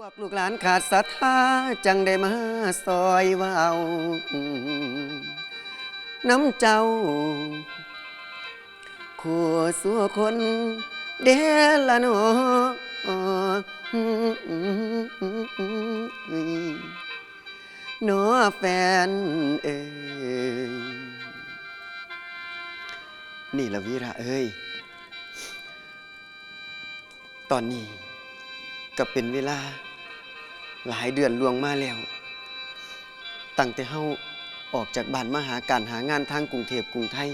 วกลูกหลานขาดศรัทธาจังได้มาซอยเว้าน้ำเจ้าขัวสัวคนเดละโนหนอแฟนเอ้ยนี่ละวีระเอ้ย ตอนนี้ก็เป็นเวลา หลายเดือนล่วงมาแล้ว ตั้งแต่เฮาออกจากบ้านมาหาการหางานทางกรุงเทพกรุงไทย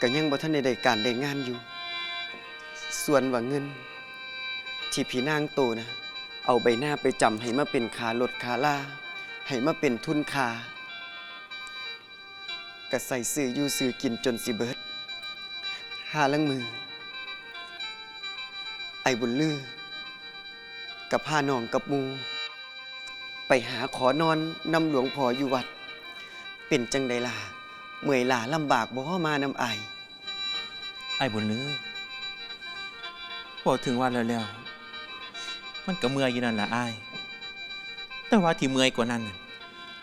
ก็ยังบ่ทันได้ได้การได้งานอยู่ ส่วนว่าเงิน ที่พี่นางโตนะ เอาใบหน้าไปจำให้มาเป็นคารถคาล่าให้มาเป็นทุนคาก็ใส่ซื้ออยู่ซื้อกินจนสิเบิดหาลังมือ ไอ้บุญลือ กับพาน้องกับหมู ไปหาขอนอนนำหลวงพ่ออยู่วัด เป็นจังใดล่ะเมื่อยล้าลำบากบ่มานำไอายไอ้บุญลือพอถึงวันแล้วแล้วๆมันก็เมื่อยอยู่นั่นแหละไอ้ายแต่ว่าที่เมื่อยกว่านั้นน่ะ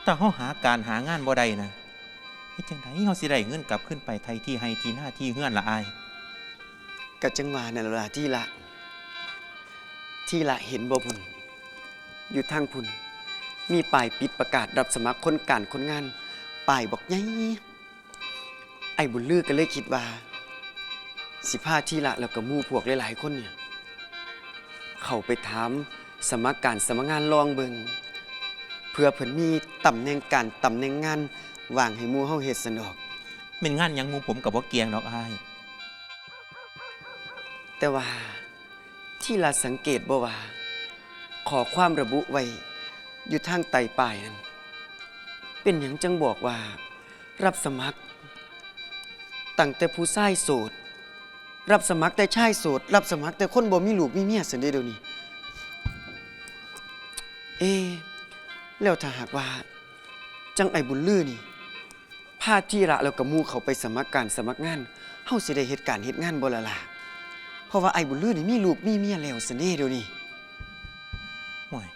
แต่เฮาหาการหางานบ่ได้นะเฮ็ดจังไดเฮาสิได้เงินกลับขึ้นไปไทยที่ให้ที่หน้าที่เฮือนละอ้าย กับจังหวะนั่นล่ะที่ละ ที่ละเห็นบ่พุ่นอยู่ทางพุ่น มีป้ายปิดประกาศรับสมัครคนการคนงานป้ายบอกไงไอ้บุญลือก็เลยคิดว่า สิพาที่ละแล้วก็หมู่พวกหลายๆคนเนี่ย เข้าไปถามสมัครการสมัครงานลองเบิงเพื่อเพิ่นมีตำแหน่งการตำแหน่งงานว่างให้หมู่เฮาเฮ็ดสนอก เป็นงานหยังหมู่ผมกับบ่เกียงดอกอ้าย แต่ว่า ที่ลาสังเกตบ่ว่า ขอความระบุไว้ อยู่ทางไต่ป้ายนั้น เป็นอย่างจังบอกว่า รับสมัครตั้งแต่ผู้ชายโสด รับสมัครแต่ชายโสด รับสมัครแต่คนบ่มีลูกมีเมียสันเดะเดี๋ยวนี้ เอะแล้วถ้าหากว่า จังไอบุญลือนี่พาที่ระแล้วกับมูเขาไปสมัครการสมัครงานเฮาสิได้เหตุการณ์เหตุงานบ่ละล่ะ เพราะว่าไอ้บุญลือนี่มีลูกมีเมียแล้วสนเด้เดี๋ยวนี้ห่วย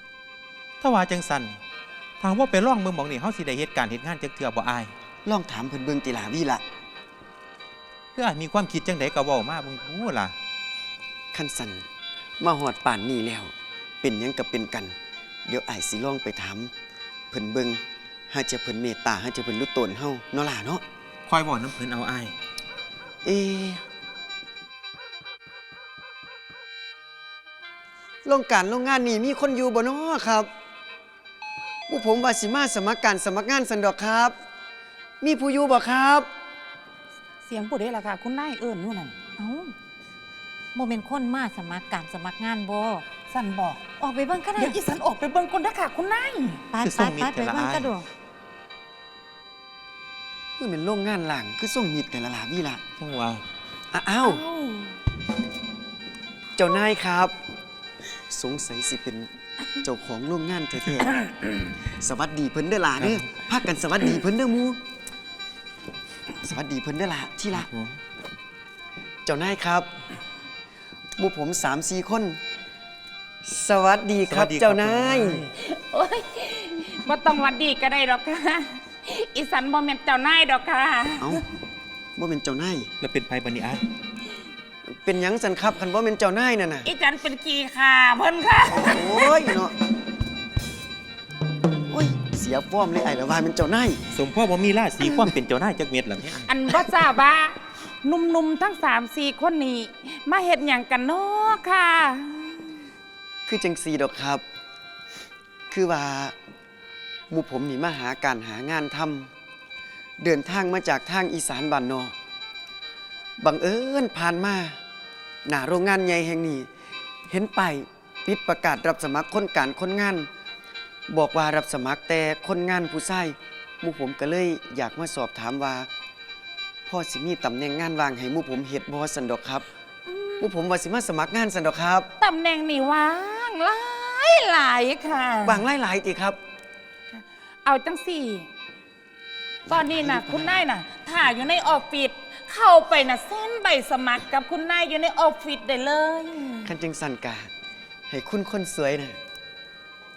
ถ้าว่าจังซั่นทางว่าไปร่องเมืองหมองนี่เฮาสิได้เฮ็ดการเฮ็ดงานจักเทื่อบ่อ้ายลองถามเพิ่นเบิ่งติลาวีละคืออ้ายมีความคิดจังไดก็เว้ามาเบิ่งดูล่ะคันสันมาหอดป่านนี้แล้ว เป็นหยังกับเป็นกัน เดี๋ยวไอ้ายสิลองไปถามเพิ่นเบิ่งหาจะเพิ่นเมตตาหาจะเพิ่นรู้ตนเฮาเนาะล่ะเนาะคอยเว้าน้ำเพิ่นเอาอ้าย เอะ โรงการโรงงานนี่มีคนอยู่บ่เนาะครับผู้ผมว่าสิมาสมัครการสมัครงานสันดอกครับ มีผู้อยู่บ่ครับ เสียงผู้ใดล่ะค่ะ คุณนายเอิ้นนู่นนั่นเอ้าโมเมนคนมาสมัครการสมัครงานบ่สั่นบอกออกไปเบิ่งก็ได้เดี๋ยวอีสันออกไปเบิ่งคนเด้อค่ะ คุณนายไปคือไปส่งมิไปตรไปแต่ละเบิ่งอ้ายก็ดูคือเป็นโรงงานหลังคือส่งมิดแต่ละหลาพี่ละจังว่าอ้าวเจ้านายครับ สงสัยสิเป็นเจ้าของโรงงานแท้ๆ สวัสดีเพิ่นเด้อล่ะเด้อพากันสวัสดีเพิ่นเด้อหมูสวัสดีเพิ่นเด้อล่ะที่ละผมเจ้านายครับหมู่ผมสามสี่คน สวัสดีครับสวัสดีเจ้านายโอ้ยบ่ต้องหวัดดีก็ได้ดอกค่ะ อีสันบ่แม่นเจ้านายดอกค่ะ เอ้าบ่เป็นเจ้านายแล้วเป็นไผบัดนี้อ้าย เป็นหยังสันครับคันบ่เป็นเจ้านายนั่นน่ะอีจันเป็นกี่ค่ะเพิ่นค่ะ โอ้ยเนาะโอ้ยเสียฟอร์มเลยไอ้ละว่าเป็นเจ้านายสมพ่อบ่มีราศีความเป็นเจ้านายจักเม็ดล่ะแม่อ้ายอันบ่ทราบว่าหนุ่มๆทั้ง3 4คนนี้ มาเฮ็ดหยังกันเนาะค่ะ คือจังสีดอกครับ คือว่าหมู่ผมนี่มาหาการหางานทำเดินทางมาจากทางอีสานบ้านนอกบังเอิญผ่านมา หน้าโรงงานใหญ่แห่งนี้ เห็นป้ายปิดประกาศรับสมัครคนการคนงาน บอกว่ารับสมัครแต่คนงานผู้ชายหมู่ผมก็เลยอยากมาสอบถามว่าพ่อสิมีตำแหน่งงานวางให้หมู่ผมเฮ็ดบ่สันดอกครับหมู่ผมว่าสิมาสมัครงานสันดอกครับตำแหน่งนี่ว่างหลายหลายค่ะ วางหลายๆติครับ เอาจังสี่ ตอนนี้นะคุณนายนะถ่ายอยู่ในออฟฟิศ เข้าไปนะเส้นใบสมัครกับคุณนายอยู่ในออฟฟิศได้เลย คันจังสันกาให้คุณคนสวยนะ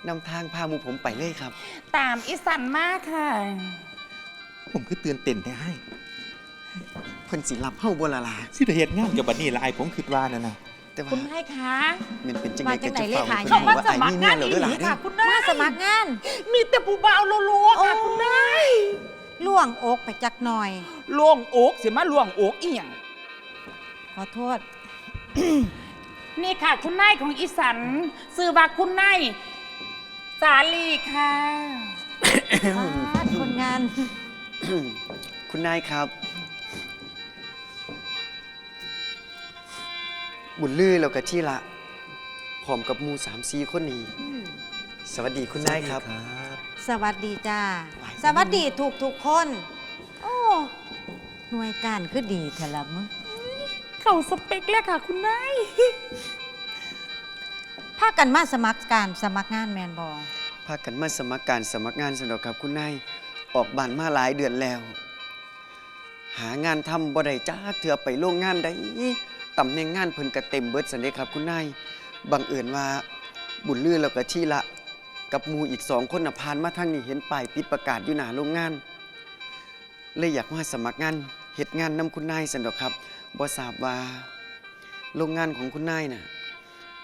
นำทางพาหมูผมไปเลยครับ ตามอีสันมากค่ะ ผมคือเตือนเต้นได้ให้เพิ่นสิรับเฮาบ่ละลาสิได้เฮ็ดงานกับบัดนี้ละไอ้ผมคิดว่านั่นน่ะแต่ว่าคุณนายคะมันเป็นจังไดมาก็จังไหนจะเลเฝ้าขายเพิ่นเขารู้มาว่าสไอ้มัคมีรเมีงายนแล้วอีเด้อหหลีลาเด้อค่ะ คุณนายมาสมัครงาน มีแต่ผู้บ่าวโลโค่ะคุณนาย ล่วงอกไปจักหน่อย ล่วงอกสิมาล่วงอกอีหยังขอโทษ นี่ค่ะ คุณนายของอีสันซื้อว่าคุณนายสาลีค่ะฟาดคนงาน คุณนายครับ บุญลือแล้วก็ที่ละพร้อมกับหมูสามสี่คนนี้ สวัสดีคุณนายครับ สวัสดีจ้าไหว สวัสดีถูกทุกๆคน โอ้หน่วยการคือดีเถอะละมึงเขาสเปคเลยค่ะคุณนายพากันมาสมัครการสมัครงานแมนบอพากันมาสมัครการสมัครงานสนอกครับคุณนายออกบ้านมาหลายเดือนแล้ว หางานทำบ่ได้จ้าเถื่อไปโรงงานใดตำแหน่งงานเพิ่นก็เต็มเบิดสันเดะครับคุณนายบังเอิญว่าบุญลือแล้วก็ที่ละ กับมูอีกสองคนน่ะผ่านมาทางนี้เห็นป้ายปิดประกาศอยู่หน้าโรงงาน เลยอยากมาสมัครงานเฮ็ดงานนำคุณนายสันดอกครับบ่ทราบว่าโรงงานของคุณนายน่ะ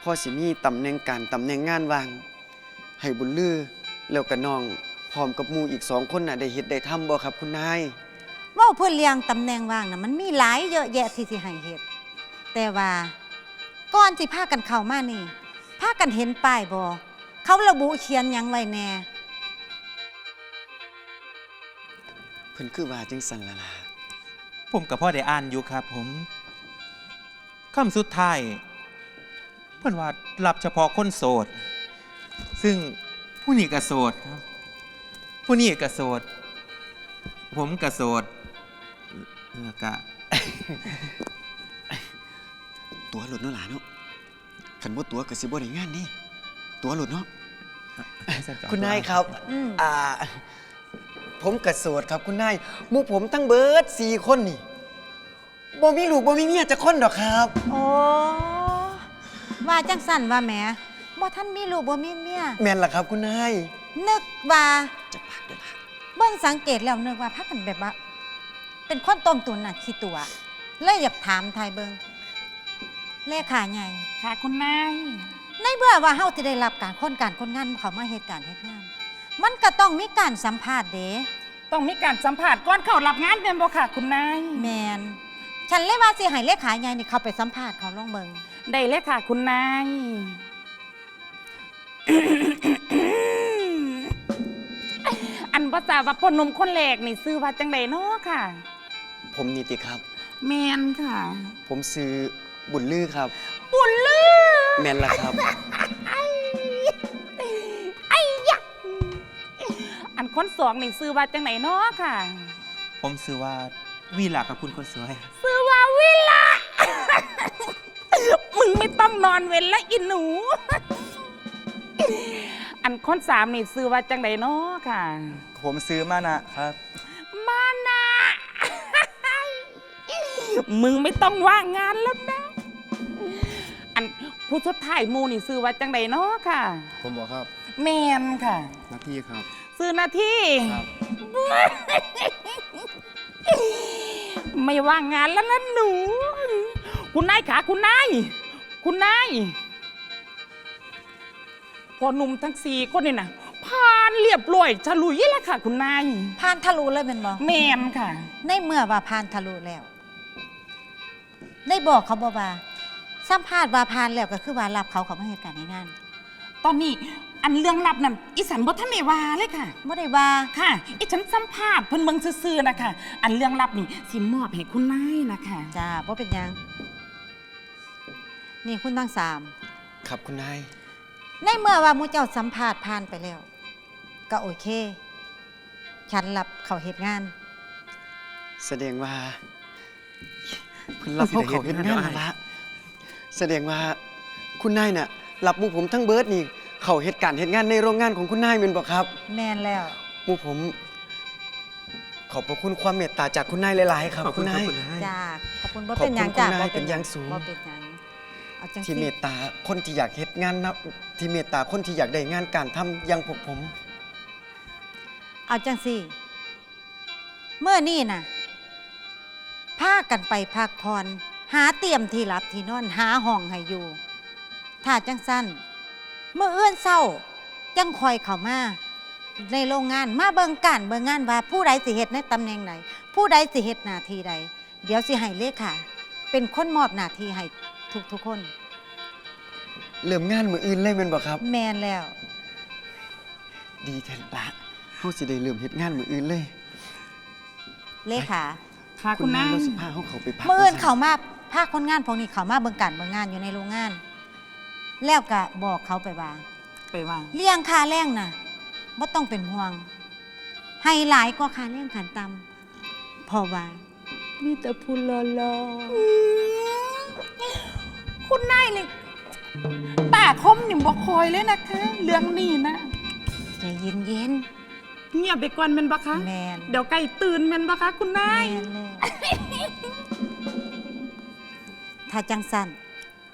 พอสิมีตำแหน่งการตำแหน่งงานวาง ให้บุญลือแล้วก็น้องพร้อมกับหมูอีกสองคนน่ะได้เฮ็ดได้ทำบ่ครับคุณนาย เว่าเพื่อเลี้ยงตำแหน่งว่างนะมันมีหลายเยอะแยะที่สิให้เฮ็ดแต่ว่าก่อนสิพากันเข้ามานี่พากันเห็นป้ายบอ เขาระบุเขียนหยังไว้แน่ เพิ่นคือว่าจังสันละล่ะผมกับพ่อได้อ่านอยู่ครับผมคำสุดท้าย เพิ่นว่ารับเฉพาะคนโสด ซึ่งผู้นี้ก็โสดครับ ผู้นี้ก็โสด ผมก็โสดแล้วก็ ตัวหลุดเนาะหลานเนาะคันบ่ตัวก็สิบ่ได้งานนี่ตัวหลุดเนาะ คุณนายครับอืมอ่าผมกระโสดครับคุณนายหมู่ผมตั้งเบิร์ดสี่คนนี่บ่มีลูกบ่มีเมียจะคนดอกครับ โอ้ว่าจังสั่นว่าแหมบ่ท่านมีลูกบ่มีเมียแม่นล่ะครับคุณนายนึกว่าจะปากเด้อล่ะเบิ่งสังเกตแล้วนึกว่าพักกันแบบว่า เป็นคนต้มตุนน่ะขี้ตัวเลยอยากถามทายเบิงเลขาใหญ่ค่ะคุณนาย ในเมื่อว่าเฮาที่ได้รับการคนการคนงานเขามาเหตุการณ์เหตุงานมันก็ต้องมีการสัมภาษณ์เด้ต้องมีการสัมผัสก่อนเข้ารับงานเป็นบ่ค่ะคุณนายแมนฉันเลยว่าสิให้เลขาใหญ่นี่เขาไปสัมภาษณ์เขาลองเบิงได้เลยค่ะคุณนาย อันภาษาว่าพ่อหนุ่มคนแรกนี่ซื้อว่าจังไดเนาะค่ะ ผมนี่ติครับ แมนค่ะ ผมซื้อบุญลือครับ บุญลือแม่นล่ะครับ ไอ้ยะอันคนสองนี่ซื้อว่าจังไดเนาะค่ะ ผมซื้อว่าวีลากับคุณคนสวย ซื้อว่าวิลามึงไม่ต้องนอนเว้นละอินหนู อันคนสามนี่ซื้อว่าจังไดเนาะค่ะ ผมซื้อมานะครับ มานะ มึงไม่ต้องว่างงานแล้วนะอัน ผู้ชดถ่ายหมูนี่ซื้อว่าจังไดเนาะค่ะ ผมบอกครับแมนค่ะ หน้าที่ครับ ซื้อหน้าที่ ครับ ไม่ว่างงานแล้วนะหนู คุณนายขาคุณนาย คุณนาย พอหนุ่มทั้งสี่คนนี่นะผ่านเรียบร้อยฉลุยแล้วค่ะ คุณนาย ผ่านทะลุเลยเป็นบ่แมนค่ะ ในเมื่อว่าผ่านทะลุแล้ว ได้บอกเขาบอกว่า สัมภาษณ์ว่าผ่านแล้วก็คือว่ารับเขาเขามาเหตุการณ์ในงานตอนนี้อันเรื่องลับนั่นอีสันบ่ทันได้ว่าเลยค่ะ บ่ได้ว่าค่ะอีฉันสัมภาษณ์เพิ่นเบิ่งซื่อๆนะคะอันเรื่องลับนี่สิมอบให้คุณนายนะคะจ้าบ่เป็นหยัง นี่คุณทั้งสาม ครับคุณนาย ในเมื่อว่าหมูเจ้าสัมภาษณ์ผ่านไปแล้ว ก็โอเค ฉันรับเขาเหตุงาน แสดงว่าเพิ่นรับเฮาเขาเฮ็ดงานแล้วละ แสดงว่าคุณนายน่ะรับหมู่ผมทั้งเบิดนี่ เขาเฮ็ดการเฮ็ดงานในโรงงานของคุณนายแม่นบ่ครับแมนแล้ว หมู่ผม ขอบพระคุณความเมตตาจากคุณนายหลาย ๆ ครับขอบคุคุณณครันาบยคุณนาย จ้าขอบคุณบ่ขอบคุณเป็นหยังจ้าคุณนายบ่เป็นอย่างสูง บ่เป็นหยังเอาจังที่สิเมตตาคนที่อยากเฮ็ดงานนะที่เมตตาคนที่อยากได้งานการทำอย่างพวกผม เอาจังสิเมื่อนี่น่ะพากันไปพักผ่อน หาเตรียมที่รับที่นอนหาห้องให้อยู่ ถ้าจังสั้นเมื่อเอื้อนเศร้าจังคอยเข้ามาในโรงงานมาเบิ่งการเบิ่งงานว่าผู้ใดสิเฮ็ดในตำแหน่งไหนผู้ใดสิเฮ็ดหน้าที่ใด เดี๋ยวสิให้เลขาเป็นคนมอบหน้าที่ให้ทุกทุกๆคน เริ่มงานมื้ออื่นเลยแม่นบ่ครับ แมนแล้ว ดีแท้ละเฮาสิได้เริ่มเฮ็ดงานมื้ออื่นเลย เลขาค่ะคุณนายเราสิพาเฮาเข้าไปพักเมื่ออื่นว่าซั่เขามา ภาคคนงานพวกนี้เขามาเบิ่งการเบิ่งงานอยู่ในโรงงาน แล้วก็บอกเขาไปว่าไปว่า เลี้ยงค่าแรงน่ะบ่ต้องเป็นห่วง ให้หลายกว่าค่าแรงขันต่ำเพราะว่ามีแต่ผู้รอรอคุณนายเลยตาคมนี่บ่คอยเลยนะคะ เรื่องนี้นะ ใจเย็นเย็นเงียบไปก่อนแม่นบ่คะๆแมนเดี๋ยวไก่ตื่นแม่นบ่คะคุณแมนายนเลย ถ้าจังสัน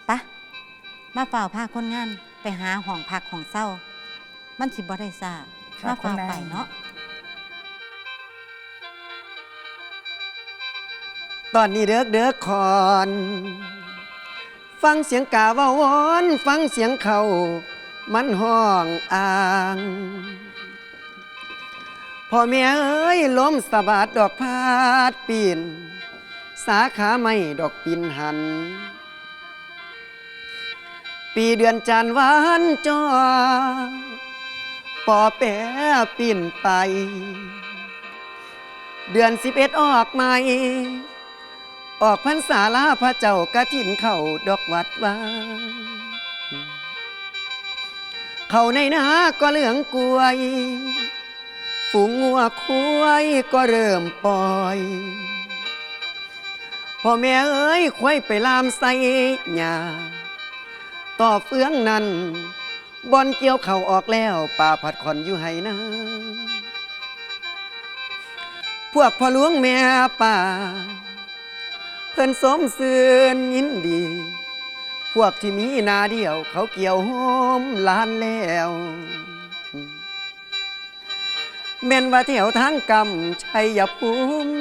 ปะมาเฝ้าพาคนงานไปหาห้องพักของเศร้า มันสิบ่ได้ทราบครับมาเฝ้าคุณนาย ไปเนาะตอนนี้เด้อเด้อคอน ฟังเสียงกาเว่าวอน ฟังเสียงเขา มันห้องอ่างพ่อแม่เอ้ยล้มสะบาดดอกพาดปีน สาขาไม่ดอกปินหัน ปีเดือนจันวันจอปอแปะปิ่นไป เดือนสิบเอ็ดออกใหม่ออกพรรษาลาพระเจ้ากระทินเข้าดอกวัดวาเข้าในนาก็เหลืองกล้วย ฝูงงัวควายก็เริ่มปล่อย พ่อแม่เอ้ยควายไปลามใส่หญ้าต่อเฟืองนั้นบอนเกี่ยวเข่าออกแล้วป่าผัดขอนอยู่ให้นาพวกพ่อหลวงแม่ป่า เพิ่นสมเสือนยินดี พวกที่มีนาเดียว เขาเกี่ยวโฮมลานแล้ว แม่นว่าแถวทางกำชัยภูมิ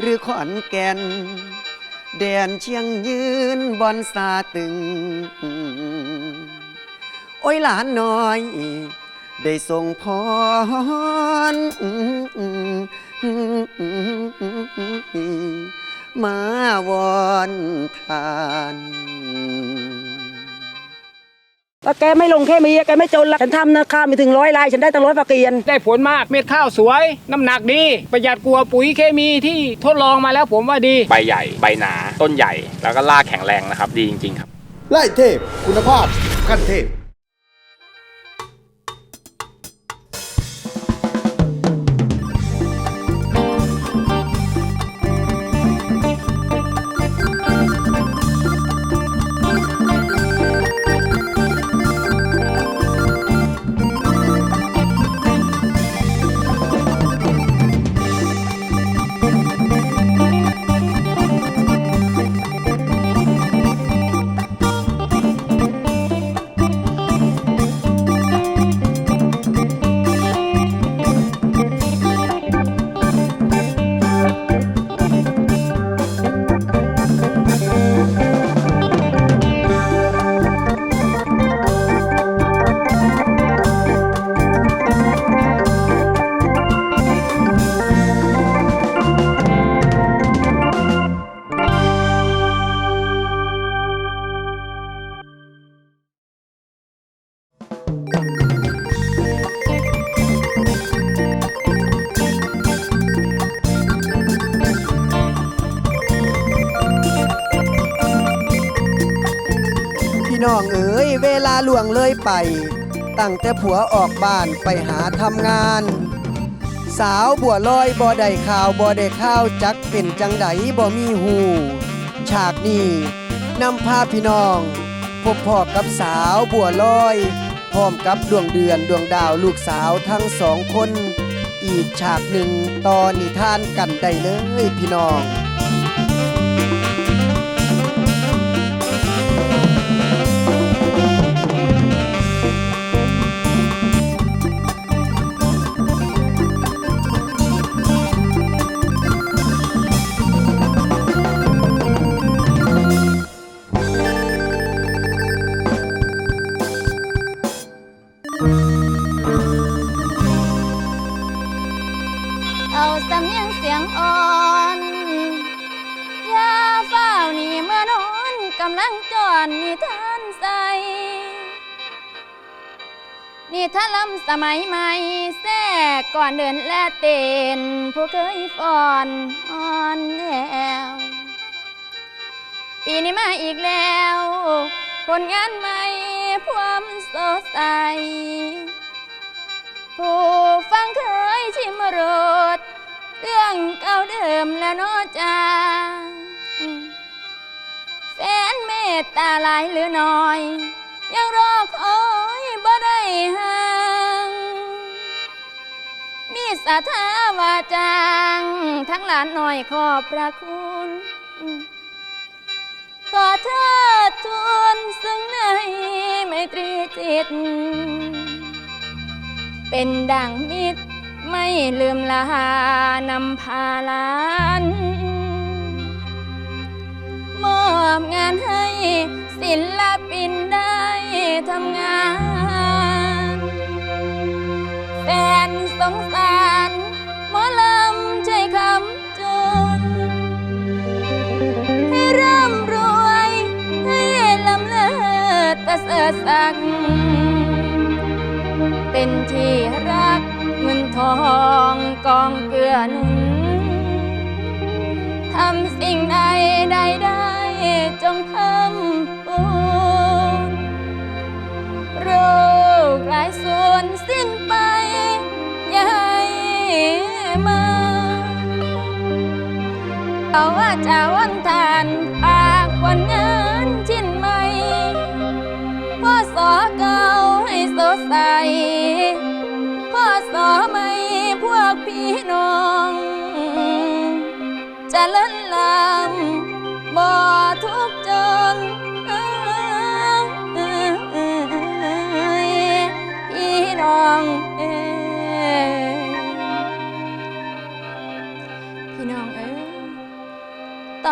หรือขอนแก่น แดนเชียงยืนบอนสาตึง โอ้ยหลานน้อย ได้ส่งพรมาวอนทาน ว่าแกไม่ลงแค่มีแกไม่จนละฉันทำนะข้าวมีถึงร้อยลายฉันได้ตั้งร้อยฝากเกียน ได้ผลมากเม็ดข้าวสวย น้ำหนักดี ประหยัดกลัวาปุ๋ยเคมีที่ทดลองมาแล้วผมว่าดี ใบใหญ่ ใบหนา ต้นใหญ่ แล้วก็รากแข็งแรงนะครับ ดีจริงๆครับ ไล่เทพ คุณภาพขั้นเทพพี่ ไป ตั้งแต่ผัวออกบ้านไปหาทำงาน สาวบัวลอยบ่ได้ข่าวบ่ได้ข้าวจักเป็นจังไดบ่มีหูฉากนี้นำพาพี่น้อง พบพ่อกับสาวบัวลอย พร้อมกับดวงเดือนดวงดาวลูกสาวทั้งสองคน อีกฉากหนึ่งตอนนิทานกันได้เลยพี่น้อง นิทานลำสมัยใหม่แทรกก่อนเดินและเต้นผู้เคยฟอนอ่อนแล้วปีนี้มาอีกแล้ว ผลงานใหม่ความสดใส ผู้ฟังเคยชิมรสเรื่องเก่าเดิมแล้วเนอจาแฟนเมตตาหลายหรือน้อย ยังรอคอย ได้ห่างมีสาธาวาจางทั้งหลานหน่อยขอบพระคุณขอเทิดทูนซึ่งในไมตรีจิต เป็นดังมิตรไม่ลืมลานำพาลานมอบงานให้ศิลปินได้ทำงาน แฟนสงสารหมอลำใจคำจน ให้ร่ำรวย ให้ลำเลิศประเสริฐสัก เป็นที่รักเงินทองกองเกลือหนุนทำสิ่งใดใดได้จงเพิ่มปูนโรคหลายส่วนสิ้น เอาว่าจะวันทาน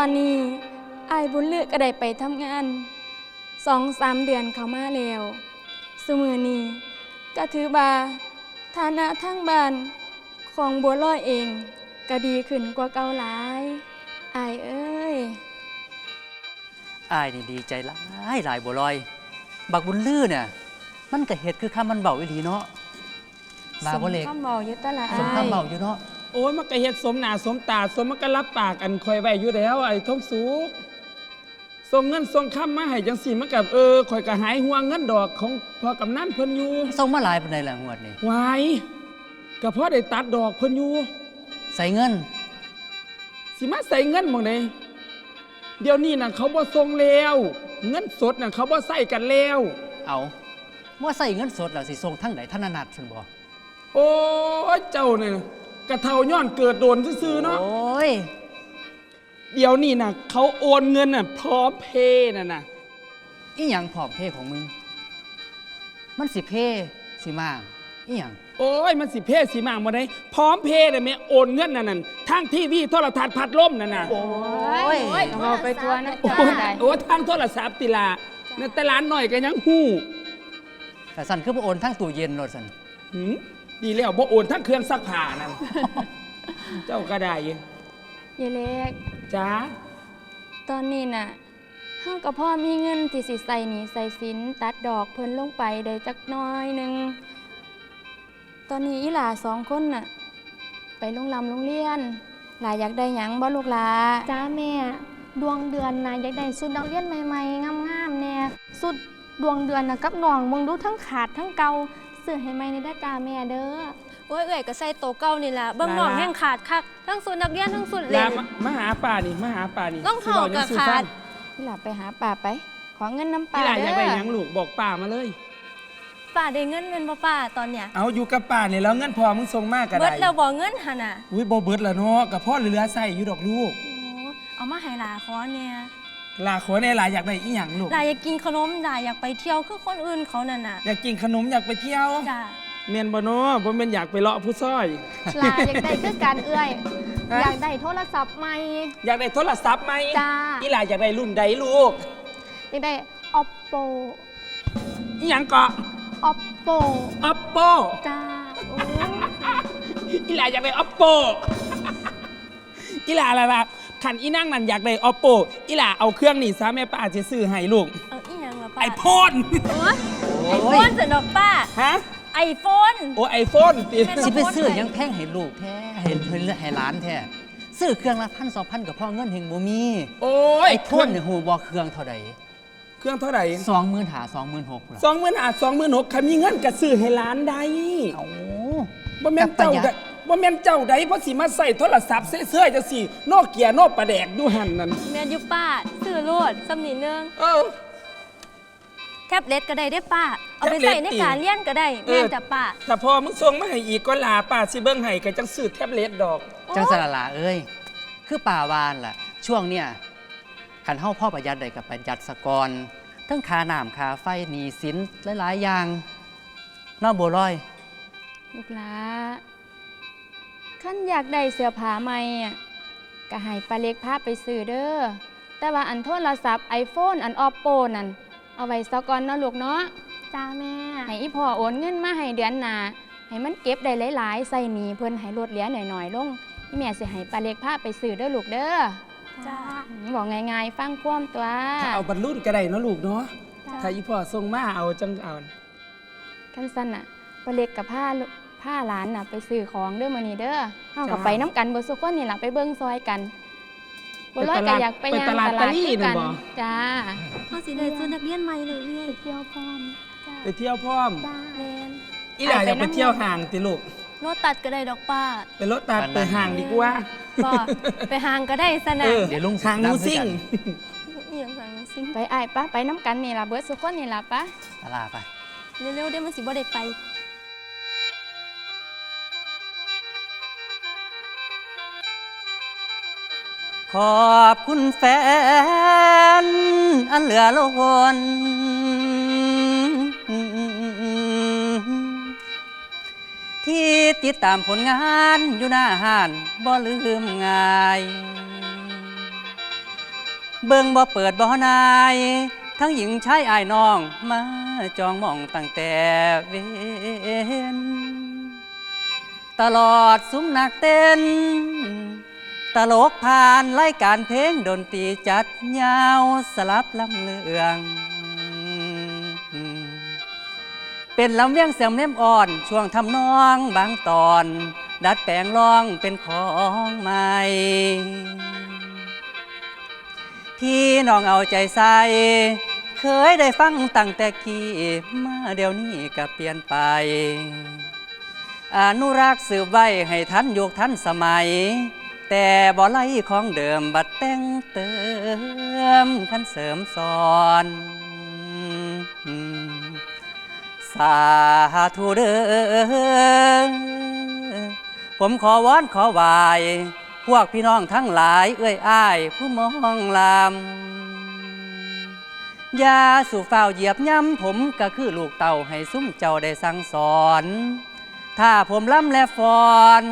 อนนี้อายบุญเลือกก็ได้ไปทำงานสองสามเดือนเขามาแล้วสมือนี้ก็ถือว่าฐานะทั้งบ้านของบัวลอยเอง ก็ดีขึ้นกว่าเก่าหลายอายเอ้ยอายนี่ดีใจหลายหลายบัวลอย บักบุญลือเนี่ยมันก็เฮ็ดคือคำมันเบาอีหลีเนาะลาบ่เล็กสมคำเบาอยู่ตะละสมอ้ายคำเบาอยู่เนาะ โอ้ยมันก็เฮ็ดสมหน้าสมตา สมมันก็รับปากอันคอยไว้อยู่แล้ว ไอ้ทองสุกส่งเงินส่งคำมาให้จังสี่มันกับเออคอยก็หายห่วงเงินดอกของพอกำนันเพิ่นอยู่ส่งมาหลายปานใดล่ะงวดนี่ไว้ก็เพราะได้ตัดดอกเพิ่นอยู่ใส่เงิน สิมาใส่เงินหมองใดเดี๋ยวนี้น่ะเขาบ่ส่งแล้ว เงินสดน่ะเขาบ่ใส่กันแล้ว เอาเมื่อใส่เงินสดแล้วสิส่งทั้งไหนธนนัดซั่นบ่โอ้ยเจ้าเนี่ยก ระเทาย้อนเกิดโดนซื่อๆเนาะ โอ้ย เดี๋ยวนี้น่ะเขาโอนเงินน่ะพร้อมเพย์น่ะนะอีหยังผอมเพของมึง มันสิเพสิมางอีหยังโอ้ยมันสิเพย์สิมางบ่ได้พร้อมเพย์น่ะแม่โอนเงินนั่นน่ะทางทีวีโทรทัศน์พัดลมนั่นน่ะโอ้ยเอาไปตัวนะโอ้จ้ายได้โอ้ยทางโทรศัพท์ติลาในแต่ร้านหน่อยก็ยังฮู้แต่สั่นคือบ่โอนทั้งตู้เย็นโลดสั่นหืม ดีแล้วบ่โอนทั้งเครื่องซักผ้านั่น เจ้าก็ได้ยายเล็ก จ้าตอนนี้น่ะเฮากับพ่อมีเงินที่สิใส่หนี้ใส่สินตัดดอกเพิ่นลงไปได้จักหน้อยหนึง ตอนนี้อีหลาสองคนน่ะ ไปโรงลำโรงเรียน หลายอยากได้หยังบ่ลูกหลาจ้าแม่ดวงเดือนนะอยากได้สุดนักเรียนใหม่ๆงามๆแน่สุดดวงเดือนนะกับน้องมึงดูทั้งขาดทั้งเกา เสื้อให้ไหมในด้าจ้าแม่เด้อโอ้ยเอ้ยก็ใส่โตเก่านี่ล่ะเบิ่งน้องแห้งขาดคักทั้งสุดนักเรียนทั้งสุดเหลลาน มามาหาป่านี่มาหาป่านี่ต้องเห่าสิว้กับสู่ขาฟัดงอีหลาไปหาป่าไป ขอเงินน้ำป่าพี่หลานอยากได้หเด้ยังลูกบอกป่ามาเลย ป้าได้เงินเงินบ่ป้าตอนเนี้ยเอาอยู่กับป่าเนี่ยแล้วเงินพอมึงส่งมากก็เบิได้ดแล้วบ่เงินหั่นน่ะอุ้ยบ่เบิดแล้วเนาะกับพ่อเหลือใส่อยู่ดอกลูก โอ้เอามาให้หลาขอเนี่ย ลาขอในหลายอยากได้อีหยังลูก หลาอยากกินขนมหลาอยากไปเที่ยวคือคนอื่นเขานั่นน่ะอยากกินขนมอยากไปเที่ยวจ้าเมียนบ่เนาะบ่แม่นอยากไปเลาะผู้ซ้อย หลาอยากได้คือการเอื้อยอยากได้โทรศัพท์ใหม่ อยากได้โทรศัพท์ไหมจ้า อีหลาอยากได้รุ่นใดลูกอยากได้ oppo อีหยังเกาะ oppo oppo จ้าโอ้อีหลาอยากได้ oppo อีหลาอะไรล่ะ ขันอีนั่งนั่นอยากได้ oppo อีหลาเอาเครื่องนี่ซะแม่ป้าจะซื้อให้ลูก เอออีหยังล่ะป้าไอโฟนไอโฟนสนอกป้า ฮะ ไอโฟน โอ้ไอโฟนติแม่ สิไปซื้อหยังแพงให้ลูกแท้ให้ให้ให้หลานแท้ซื้อเครื่องละพันสองพันกับพ่อเงินเฮงบ่มีโอ้ยไอ้ทุนเนี่ยหูบ่เครื่องเท่าใดเครื่องเท่าไหร่สองหมื่นหาสองหมื่นหกล่ะสองหมื่นอาสองหมื่นหกใครมีเงินกระซื้อให้ร้านได้ เอาบ่แม่นเจ้าแต่ประหยัใดดบ่แม่นเจ้าใดเพราะสิมาใส่โทรศัพท์เสื่อยๆจังสี่นอกเกียร์นอกประแดกดูหันนั่นแม่นอยุป้าซื้อโลดสำนีเนืองเออ แท็บเล็ตก็ได้ได้อป้า เอาไปแท็บเล็ตใส่ในติ การเรียนก็ได้เออแม่นจ้ะป้าถ้าพอมึงส่งมาให้อีกก็ลาป้าสิเบิ่งให้ก็จังซื้อแท็บเล็ตดอก จังสละลาเอ้ย คือป่าวานล่ะ ช่วงเนี่ยขันเฮาพ่อประหยัดได้กับประหยัดสะกอนทั้งค่าน้ำค่าไฟหนี้สินหลายๆอย่างเนอกบัวลอย ลูกหลา ขั้นอยากได้เสื้อผ้าใหม่อะก็ให้ปลาเล็กพาไปซื้อเด้อ แต่ว่าอันโทรศัพท์ iPhone อัน Oppo นั่น เอาไว้ซะก่อนเนาะลูกเนาะ จ้าแม่ ให้อีพ่อโอนเงินมาให้เดือนหน้าให้มันเก็บได้หลายๆ ใส่หนีเพิ่นให้ลดเหลือหน่อยๆลงอีแม่สิให้ปลาเล็กพาไปซื้อเด้อลูกเด้อจ้าบอกง่ายๆ ฟังความตัวถ้าเอาบรรลุนก็ได้เนาะลูกเนาะจ้าถ้าอีพ่อส่งมาเอาจังเอา คันสั้นน่ะปลาเล็กกับผ้าลูก ผ้าหลานน่ะไปซื้อของเด้อมื้อนี้เด้อเฮากับจ้าไปน้ำกันเบ่สุกคนนี่ล่ะไปเบิ่งซอยกันบ่ร้อยไปตก็ลาดอยากไปไปย่างตลาดตลาดตะลี่คือกันน่ะบ่จ้าพ่อสิได้ซื้อนักเรียนใหม่เลยเรื่อยเที่ยวพร้อมจ้าไปเที่ยวพร้อมจ้าแมนอีหลาอยากไปเที่ยวห่างติลูกโนตัดก็ได้ดอกป้าไปรถตัดไปห่างดีกว่าบ่ไปห่างก็ได้สนะเออเดี๋ยวลุงสิห่างนูนำด้วยซิ่งกันอีหยังสั่งสิไปอ้ายปะไปน้ำกันนี่ล่ะเบิดสุกคนนี่ล่ะปะตลาไปเร็วๆเดี๋ยวมันสิบ่ได้ไป ขอบคุณแฟน อันเหลือล้นที่ติดตามผลงานอยู่หน้าห้านบ่ลืมง่าย เบิ่งบ่เปิดบ่นาย ทั้งหญิงชายอายน้อง มาจองมองตั้งแต่เวนตลอดซุ้มนักเต้น ตลกผ่านรายการเพลงดนตรีจัดยาวสลับลำเลือง เป็นลำเลียงเสียงเน้มอ่อน ช่วงทำนองบางตอน ดัดแปลงร้องเป็นของใหม่ที่น้องเอาใจใส่เคยได้ฟังตั้งแต่กี้มาเดี๋ยวนี้ก็เปลี่ยนไปอนุรักษ์สืบไว้ให้ทันยุคทันสมัย แต่บ่ไล่ของเดิมบัดแต่งเติมคันเสริมสอนสาธุเด้อผมขอวอนขอไหวาย พวกพี่น้องทั้งหลาย เอ้ยอ้าย ผู้มองลำอย่าสู่ฝ้าวเหยียบย่ำผมก็คือลูกเต่าให้ซุ้มเจ้าได้สั่งสอน ถ้าผมล้ำและฟอน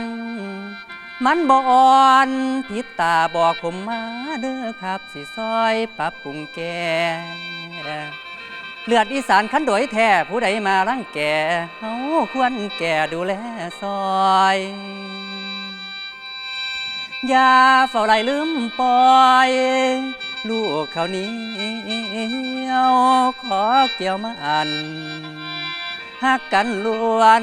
มันบ่อ่อนผิดตาบอกผมมาเด้อครับ สิซอยปรับปรุงแกเลือดอีสานขันโดยแท้ผู้ใดมารังแกเฮาควรแก่ดูแลซอยอย่าเฝ้าไหลลืมปล่อย ลูกเขานี้ยวขอเกี่ยวมาอันหักกันล้วน